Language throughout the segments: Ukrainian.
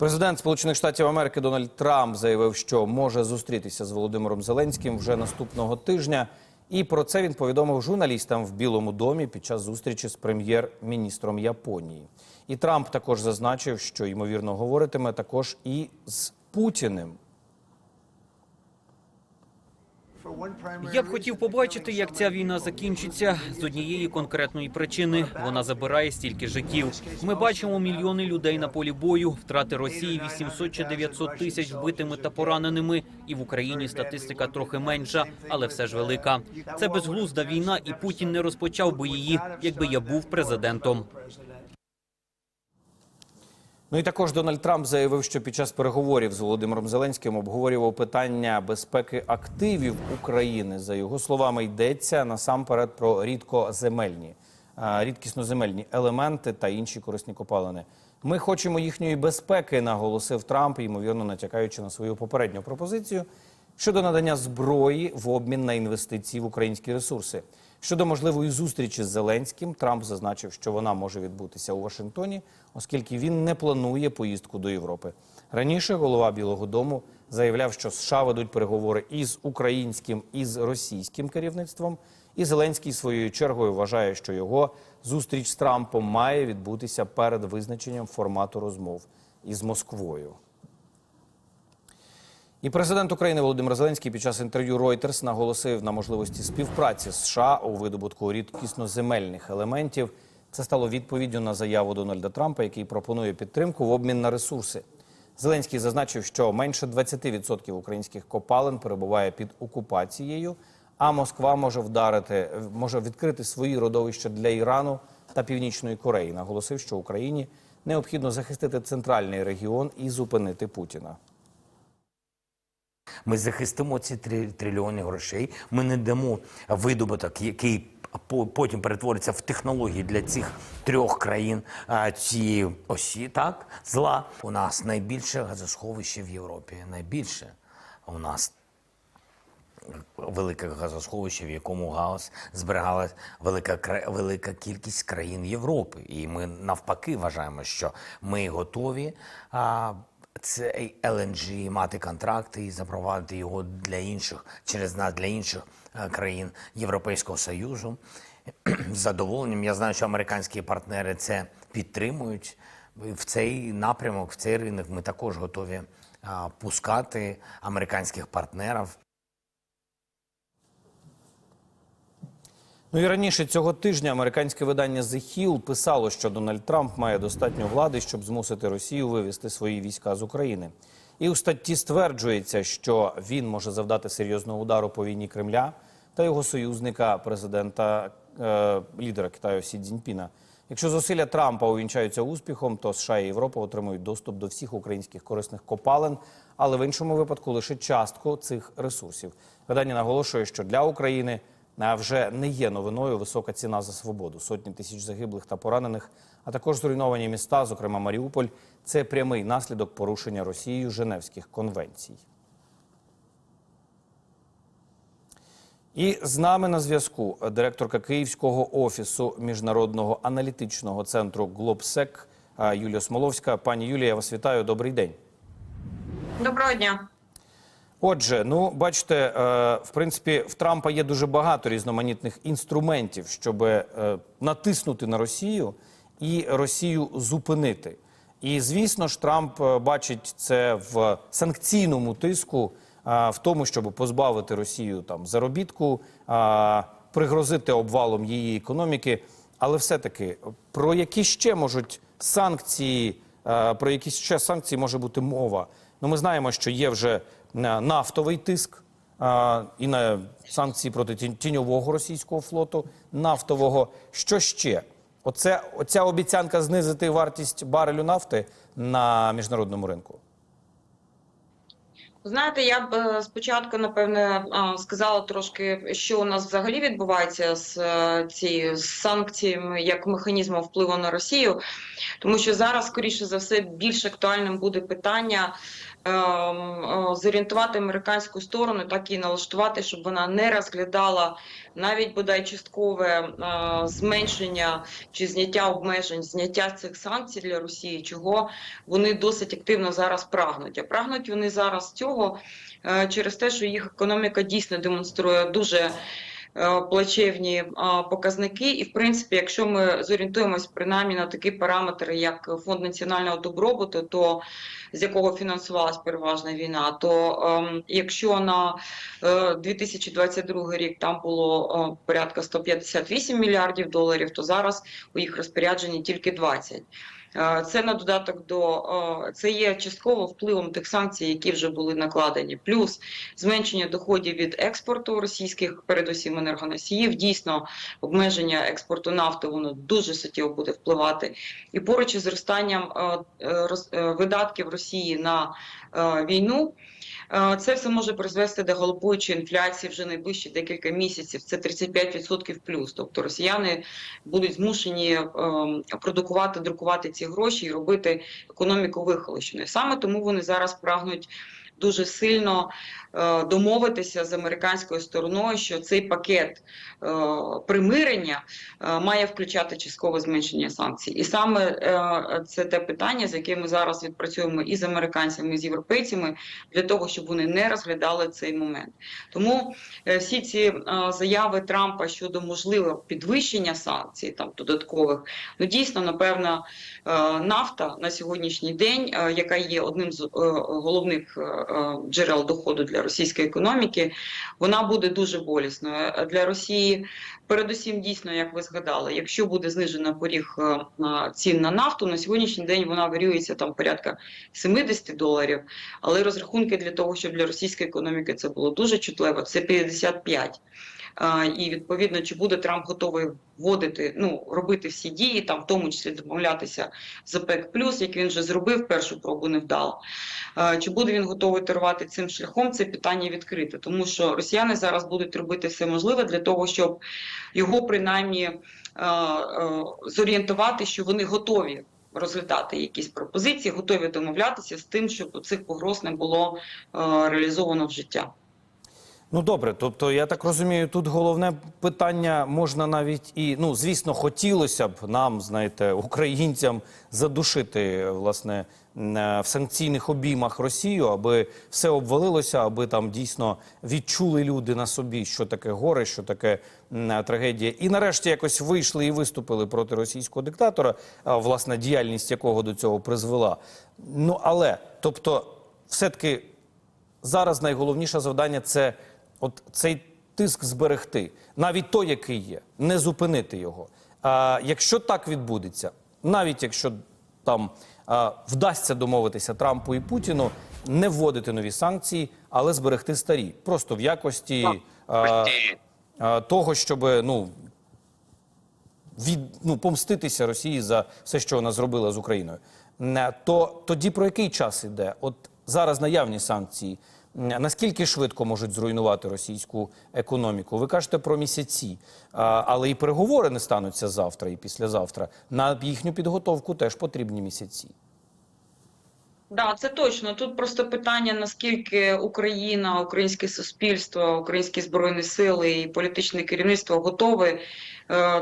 Президент Сполучених Штатів Америки Дональд Трамп заявив, що може зустрітися з Володимиром Зеленським вже наступного тижня. І про це він повідомив журналістам в Білому домі під час зустрічі з прем'єр-міністром Японії. І Трамп також зазначив, що ймовірно говоритиме також і з Путіним. Я б хотів побачити, як ця війна закінчиться з однієї конкретної причини. Вона забирає стільки життів. Ми бачимо мільйони людей на полі бою, втрати Росії 800 чи 900 тисяч вбитими та пораненими. І в Україні статистика трохи менша, але все ж велика. Це безглузда війна, і Путін не розпочав би її, якби я був президентом. Ну і також Дональд Трамп заявив, що під час переговорів з Володимиром Зеленським обговорював питання безпеки активів України. За його словами, йдеться насамперед про рідкоземельні, а, рідкісноземельні елементи та інші корисні копалини. Ми хочемо їхньої безпеки, наголосив Трамп, ймовірно натякаючи на свою попередню пропозицію щодо надання зброї в обмін на інвестиції в українські ресурси. Щодо можливої зустрічі з Зеленським, Трамп зазначив, що вона може відбутися у Вашингтоні, оскільки він не планує поїздку до Європи. Раніше голова Білого Дому заявляв, що США ведуть переговори із українським і з російським керівництвом. І Зеленський своєю чергою вважає, що його зустріч з Трампом має відбутися перед визначенням формату розмов із Москвою. І президент України Володимир Зеленський під час інтерв'ю Reuters наголосив на можливості співпраці з США у видобутку рідкісноземельних елементів. Це стало відповіддю на заяву Дональда Трампа, який пропонує підтримку в обмін на ресурси. Зеленський зазначив, що менше 20% українських копалин перебуває під окупацією, а Москва може вдарити, може відкрити свої родовища для Ірану та Північної Кореї. Наголосив, що Україні необхідно захистити центральний регіон і зупинити Путіна. Ми захистимо ці три трильйони грошей. Ми не дамо видобуток, який по- потім перетвориться в технології для цих трьох країн цієї осі. Так, зла. У нас найбільше газосховище в Європі. Найбільше у нас велике газосховище, в якому гаос зберігалась велика велика кількість країн Європи. І ми навпаки вважаємо, що ми готові. А, цей LNG, мати контракти і запровадити його для інших через нас для інших е, країн Європейського Союзу. З задоволенням я знаю, що американські партнери це підтримують. В цей напрямок, в цей ринок ми також готові пускати американських партнерів. Ну і раніше цього тижня американське видання The Hill писало, що Дональд Трамп має достатньо влади, щоб змусити Росію вивести свої війська з України. І у статті стверджується, що він може завдати серйозного удару по війні Кремля та його союзника, президента е, лідера Китаю Сі Цзіньпіна. Якщо зусилля Трампа увінчаються успіхом, то США і Європа отримують доступ до всіх українських корисних копалин, але в іншому випадку лише частку цих ресурсів. Видання наголошує, що для України вже не є новиною висока ціна за свободу. Сотні тисяч загиблих та поранених, а також зруйновані міста, зокрема Маріуполь. Це прямий наслідок порушення Росією Женевських конвенцій. І з нами на зв'язку директорка Київського офісу міжнародного аналітичного центру Глобсек Юлія Смоловська. Пані Юлія, я вас вітаю. Добрий день. Доброго дня. Отже, ну бачите, е, в принципі, в Трампа є дуже багато різноманітних інструментів, щоб е, натиснути на Росію і Росію зупинити. І звісно ж, Трамп е, бачить це в санкційному тиску, в тому, щоб позбавити Росію там заробітку, пригрозити обвалом її економіки. Але все-таки про які ще можуть санкції, про які ще санкції може бути мова? Ну, ми знаємо, що є вже нафтовий тиск і на санкції проти тінь- тіньового російського флоту, нафтового. Що ще? Оце, оця обіцянка знизити вартість барелю нафти на міжнародному ринку. Знаєте, я б е, спочатку, напевне, сказала трошки, що у нас взагалі відбувається з е, цією санкціями як механізмом впливу на Росію, тому що зараз, скоріше за все, більш актуальним буде питання ем, зорієнтувати американську сторону, так і налаштувати, щоб вона не розглядала навіть бодай часткове е, зменшення чи зняття обмежень, зняття цих санкцій для Росії, чого вони досить активно зараз прагнуть. А прагнуть вони зараз цього е, через те, що їх економіка дійсно демонструє дуже. е, Плачевні е, показники, і в принципі, якщо ми зорієнтуємось принаймні на такі параметри, як фонд національного добробуту, то з якого фінансувалась переважна війна, то ем, якщо на е, 2022 рік там було е, порядка 158 мільярдів доларів, то зараз у їх розпорядженні тільки 20. Е, Це на додаток до е, це є частково впливом тих санкцій, які вже були накладені, плюс зменшення доходів від експорту російських, передусім енергоносіїв. Дійсно, обмеження експорту нафти воно дуже суттєво буде впливати. І поруч із зростанням е, видатків Росії на війну. Е, Це все може призвести до галопуючої інфляції вже найближчі декілька місяців. Це 35% плюс. Тобто росіяни будуть змушені ем, продукувати, друкувати ці гроші і робити економіку вихолощеною. Саме тому вони зараз прагнуть дуже сильно домовитися з американською стороною, що цей пакет е, примирення е, має включати часткове зменшення санкцій. І саме е, це те питання, з яким ми зараз відпрацюємо і з американцями, і з європейцями, для того, щоб вони не розглядали цей момент. Тому е, всі ці е, заяви Трампа щодо можливого підвищення санкцій, там додаткових, ну дійсно, напевно, е, нафта на сьогоднішній день, е, яка є одним з е, головних е, е, джерел доходу для російської економіки, вона буде дуже болісною для Росії. Передусім, дійсно, як ви згадали, якщо буде знижено поріг е, цін на нафту, на сьогоднішній день вона варіюється там порядка 70 доларів. Але розрахунки для того, щоб для російської економіки це було дуже чутливо, це 55. І відповідно, чи буде Трамп готовий вводити, ну робити всі дії, там в тому числі домовлятися з ОПЕК+, як він вже зробив, першу пробу не вдало. Чи буде він готовий торгувати цим шляхом? Це питання відкрите, тому що росіяни зараз будуть робити все можливе для того, щоб його принаймні зорієнтувати, що вони готові. Розглядати якісь пропозиції, готові домовлятися з тим, щоб цих погроз не було реалізовано в життя. Ну добре, тобто я так розумію, тут головне питання можна навіть і ну звісно, хотілося б нам, знаєте, українцям задушити власне в санкційних обіймах Росію, аби все обвалилося, аби там дійсно відчули люди на собі, що таке горе, що таке трагедія, і нарешті якось вийшли і виступили проти російського диктатора, власне діяльність якого до цього призвела. Ну але тобто, все таки зараз найголовніше завдання це от цей тиск зберегти, навіть той, який є, не зупинити його. А якщо так відбудеться, навіть якщо там а, вдасться домовитися Трампу і Путіну, не вводити нові санкції, але зберегти старі, просто в якості а, а, того, щоб ну. Від ну помститися Росії за все, що вона зробила з Україною, Не, то тоді про який час іде? От зараз наявні санкції. Наскільки швидко можуть зруйнувати російську економіку? Ви кажете про місяці, але і переговори не стануться завтра і післязавтра. На їхню підготовку теж потрібні місяці. Да, це точно. Тут просто питання, наскільки Україна, українське суспільство, українські збройні сили і політичне керівництво готові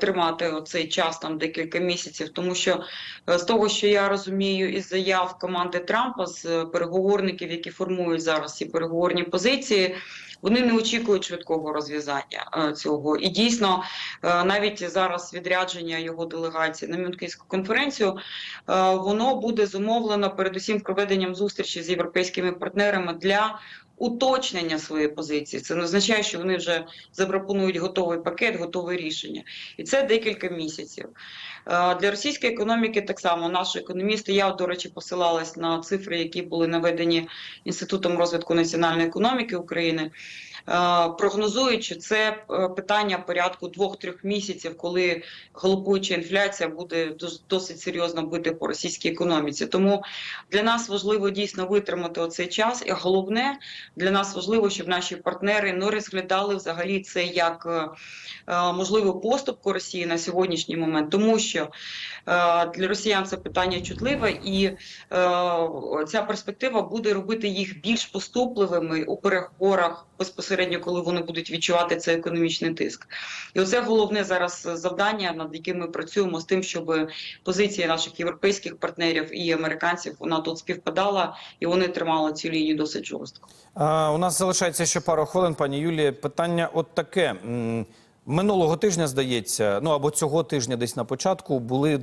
тримати оцей час там декілька місяців. Тому що е, з того, що я розумію, із заяв команди Трампа, з е, переговорників, які формують зараз ці переговорні позиції. Вони не очікують швидкого розв'язання е, цього, і дійсно е, навіть зараз відрядження його делегації на Мюнхенську конференцію е, воно буде зумовлено передусім проведенням зустрічі з європейськими партнерами для уточнення своєї позиції. Це не означає, що вони вже запропонують готовий пакет, готове рішення. І це декілька місяців. Е, Для російської економіки так само наші економісти. Я, до речі, посилалась на цифри, які були наведені Інститутом розвитку національної економіки України. Е, Прогнозують, що це е, питання порядку двох-трьох місяців, коли галопуюча інфляція буде дос- досить серйозно бити по російській економіці. Тому для нас важливо дійсно витримати оцей час. І головне для нас важливо, щоб наші партнери не розглядали взагалі це як е, е, можливу поступку Росії на сьогоднішній момент, тому що е, для росіян це питання чутливе, і ця перспектива буде робити їх більш поступливими у переговорах безпосередньо, коли вони будуть відчувати цей економічний тиск. І оце головне зараз завдання, над яким ми працюємо з тим, щоб позиція наших європейських партнерів і американців вона тут співпадала, і вони тримали цю лінію досить жорстко. У нас залишається ще пару хвилин, пані Юлія. Питання от таке. Минулого тижня, здається, ну або цього тижня, десь на початку, були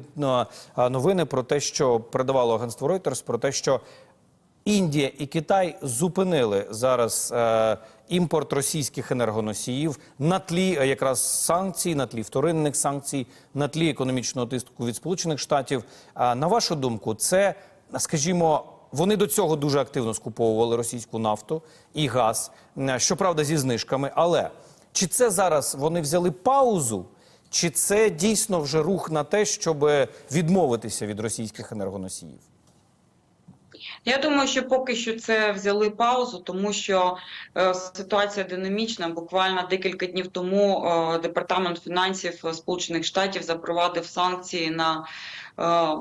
новини про те, що передавало агентство Reuters, про те, що Індія і Китай зупинили зараз е, імпорт російських енергоносіїв на тлі е, якраз санкцій, на тлі вторинних санкцій, на тлі економічного тиску від Сполучених Штатів. А на вашу думку, це, скажімо, вони до цього дуже активно скуповували російську нафту і газ, е, щоправда, зі знижками. Але чи це зараз вони взяли паузу? Чи це дійсно вже рух на те, щоб відмовитися від російських енергоносіїв? Я думаю, що поки що це взяли паузу, тому що е, ситуація динамічна. Буквально декілька днів тому е, департамент фінансів Сполучених Штатів запровадив санкції на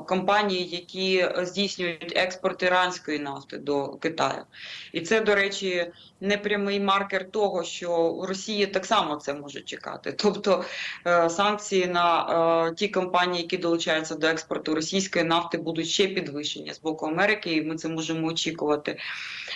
компанії, які здійснюють експорт іранської нафти до Китаю. І це, до речі, непрямий маркер того, що у Росії так само це може чекати. Тобто е, санкції на е, ті компанії, які долучаються до експорту російської нафти, будуть ще підвищені з боку Америки, і ми це можемо очікувати.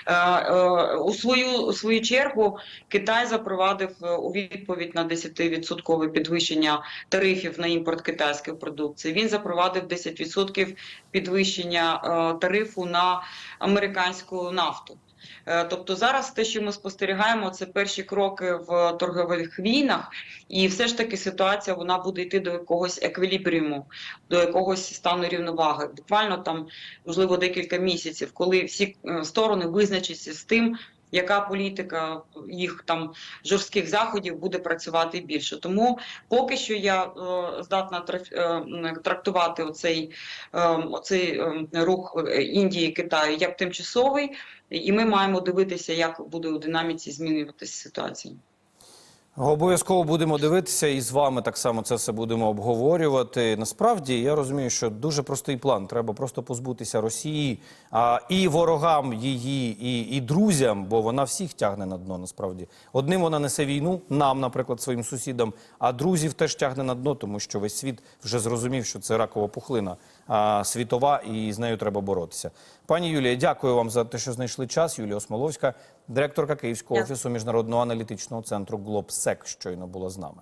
Е, е, У свою, у свою чергу Китай запровадив е, у відповідь на 10% підвищення тарифів на імпорт китайської продукції. Він запровадив 10% підвищення е, тарифу на американську нафту. Е, Тобто зараз те, що ми спостерігаємо, це перші кроки в торгових війнах, і все ж таки ситуація вона буде йти до якогось еквілібріуму, до якогось стану рівноваги. Буквально там можливо декілька місяців, коли всі е, сторони визначаться з тим. Яка політика їх там жорстких заходів буде працювати більше? Тому поки що я е, здатна траф- е, трактувати оцей, е, оцей е, рух е, Індії Китаю як тимчасовий, і ми маємо дивитися, як буде у динаміці змінюватися ситуація. Обов'язково будемо дивитися і з вами так само це все будемо обговорювати. Насправді я розумію, що дуже простий план. Треба просто позбутися Росії а, і ворогам її, і, і друзям, бо вона всіх тягне на дно. Насправді одним вона несе війну, нам, наприклад, своїм сусідам, а друзів теж тягне на дно, тому що весь світ вже зрозумів, що це ракова пухлина а, світова, і з нею треба боротися. Пані Юлія, дякую вам за те, що знайшли час. Юлія Осмоловська, директорка Київського офісу міжнародного аналітичного центру Глобсек, щойно була з нами.